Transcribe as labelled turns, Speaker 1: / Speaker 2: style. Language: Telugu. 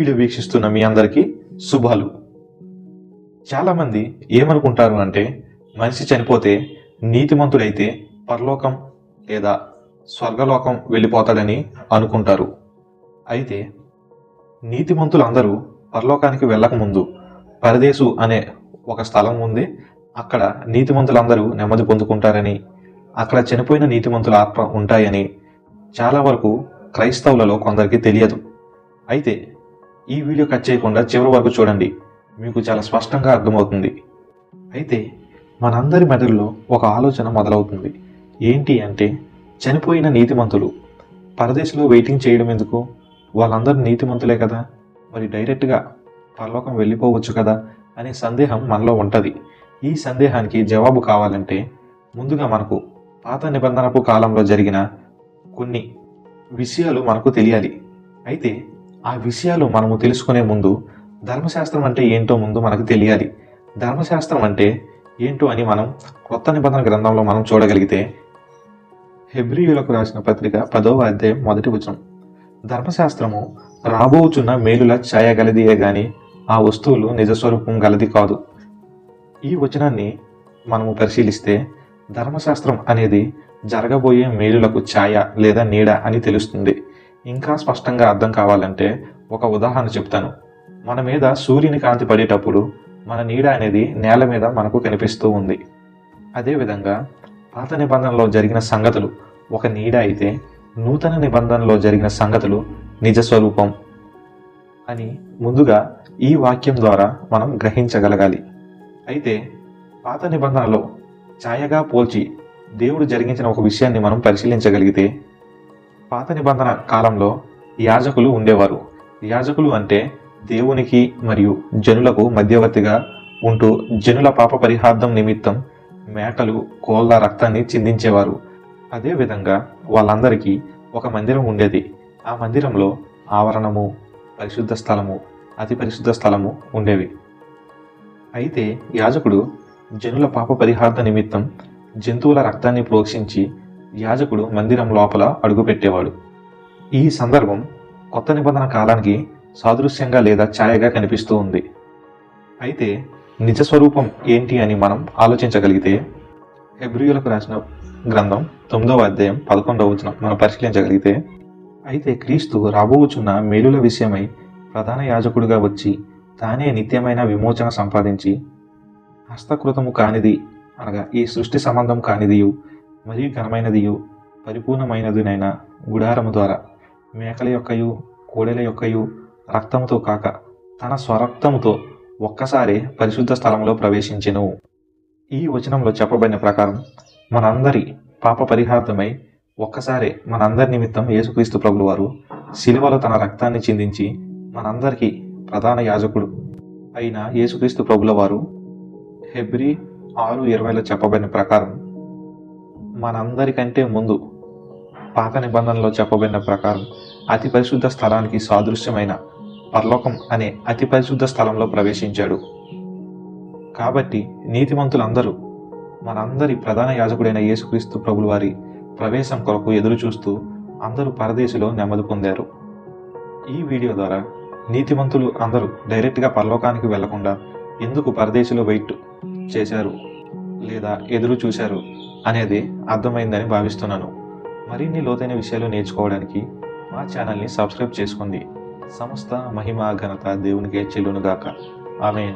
Speaker 1: వీడియో వీక్షిస్తున్న మీ అందరికీ శుభాలు. చాలామంది ఏమనుకుంటారు అంటే మనిషి చనిపోతే నీతిమంతుడైతే పరలోకం లేదా స్వర్గలోకం వెళ్ళిపోతాడని అనుకుంటారు. అయితే నీతిమంతులందరూ పరలోకానికి వెళ్ళకముందు పరదేశు అనే ఒక స్థలం ఉంది అక్కడ నీతిమంతులందరూ నెమ్మది పొందుకుంటారని అక్కడ చనిపోయిన నీతిమంతుల ఆత్మ ఉంటాయని చాలా వరకు క్రైస్తవులలో కొందరికి తెలియదు. అయితే ఈ వీడియో కట్ చేయకుండా చివరి వరకు చూడండి. మీకు చాలా స్పష్టంగా అర్థమవుతుంది. అయితే మనందరి మెదడులో ఒక ఆలోచన మొదలవుతుంది. ఏంటి అంటే చనిపోయిన నీతిమంతులు పరదేశంలో వెయిటింగ్ చేయడం ఎందుకు? వాళ్ళందరూ నీతిమంతులే కదా? మరి డైరెక్ట్గా పరలోకం వెళ్ళిపోవచ్చు కదా? అనే సందేహం మనలో ఉంటుంది. ఈ సందేహానికి జవాబు కావాలంటే ముందుగా మనకు పాత నిబంధనపు కాలంలో జరిగిన కొన్ని విషయాలు మనకు తెలియాలి. అయితే ఆ విషయాలు మనము తెలుసుకునే ముందు ధర్మశాస్త్రం అంటే ఏంటో ముందు మనకు తెలియాలి. ధర్మశాస్త్రం అంటే ఏంటో అని మనం కొత్త నిబంధన గ్రంథంలో మనం చూడగలిగితే హెబ్రియులకు రాసిన పత్రిక పదవ అధ్యాయం మొదటి వచనం. ధర్మశాస్త్రము రాబోచున్న మేలుల ఛాయగలదియే గాని ఆ వస్తువులు నిజస్వరూపం గలది కాదు. ఈ వచనాన్ని మనము పరిశీలిస్తే ధర్మశాస్త్రం అనేది జరగబోయే మేలులకు ఛాయ లేదా నీడ అని తెలుస్తుంది. ఇంకా స్పష్టంగా అర్థం కావాలంటే ఒక ఉదాహరణ చెప్తాను. మన మీద సూర్యుని కాంతి పడేటప్పుడు మన నీడ అనేది నేల మీద మనకు కనిపిస్తూ ఉంది. అదేవిధంగా పాత నిబంధనలో జరిగిన సంగతులు ఒక నీడ అయితే నూతన నిబంధనలో జరిగిన సంగతులు నిజ స్వరూపం అని ముందుగా ఈ వాక్యం ద్వారా మనం గ్రహించగలగాలి. అయితే పాత నిబంధనలో ఛాయగా పోల్చి దేవుడు జరిగించిన ఒక విషయాన్ని మనం పరిశీలించగలిగితే పాత నిబంధన కాలంలో యాజకులు ఉండేవారు. యాజకులు అంటే దేవునికి మరియు జనులకు మధ్యవర్తిగా ఉంటూ జనుల పాప పరిహార్థం నిమిత్తం మేకలు కోళ్ళ రక్తాన్ని చిందించేవారు. అదేవిధంగా వాళ్ళందరికీ ఒక మందిరం ఉండేది. ఆ మందిరంలో ఆవరణము పరిశుద్ధ స్థలము అతి పరిశుద్ధ స్థలము ఉండేవి. అయితే యాజకుడు జనుల పాప పరిహార్థ నిమిత్తం జంతువుల రక్తాన్ని ప్రోక్షించి యాజకుడు మందిరం లోపల అడుగుపెట్టేవాడు ఈ సందర్భం కొత్త నిబంధన కాలానికి సాదృశ్యంగా లేదా ఛాయగా కనిపిస్తూ ఉంది. అయితే నిజ స్వరూపం ఏంటి అని మనం ఆలోచించగలిగితే హెబ్రియులకు రాసిన గ్రంథం తొమ్మిదవ అధ్యాయం పదకొండవ వచనం మనం పరిశీలించగలిగితే అయితే క్రీస్తు రాబోచున్న మేలుల విషయమై ప్రధాన యాజకుడిగా వచ్చి తానే నిత్యమైన విమోచన సంపాదించి హస్తకృతము కానిది అనగా ఈ సృష్టి సంబంధం కానిదియు మరియు ఘనమైనదియు పరిపూర్ణమైనదినైన గుడారము ద్వారా మేకల యొక్కయు కోడెల యొక్కయు రక్తముతో కాక తన స్వరక్తముతో ఒక్కసారి పరిశుద్ధ స్థలంలో ప్రవేశించెను. ఈ వచనంలో చెప్పబడిన ప్రకారం మనందరి పాప పరిహార్థమై ఒక్కసారి మనందరి నిమిత్తం యేసుక్రీస్తు ప్రభులు వారు శిలువలో తన రక్తాన్ని చిందించి మనందరికీ ప్రధాన యాజకుడు అయిన యేసుక్రీస్తు ప్రభుల వారు హెబ్రి ఆరు ఇరవైలో చెప్పబడిన ప్రకారం మనందరికంటే ముందు పాత నిబంధనలో చెప్పబడిన ప్రకారం అతి పరిశుద్ధ స్థలానికి సాదృశ్యమైన పరలోకం అనే అతి పరిశుద్ధ స్థలంలో ప్రవేశించాడు. కాబట్టి నీతిమంతులందరూ మనందరి ప్రధాన యాజకుడైన యేసుక్రీస్తు ప్రభుల వారి ప్రవేశం కొరకు ఎదురు చూస్తూ అందరూ పరదేశిలో నెమ్మది పొందారు. ఈ వీడియో ద్వారా నీతిమంతులు అందరూ డైరెక్ట్గా పరలోకానికి వెళ్ళకుండా ఎందుకు పరదేశిలో వెయిట్ చేశారు? లేదా ఎదురు చూశారు అనేది అర్థమైందని భావిస్తున్నాను. మరిన్ని లోతైన విషయాలు నేర్చుకోవడానికి మా ఛానల్ని సబ్స్క్రైబ్ చేసుకోండి సంస్థ మహిమ ఘనత దేవునికే చెల్లునుగాక. ఆమె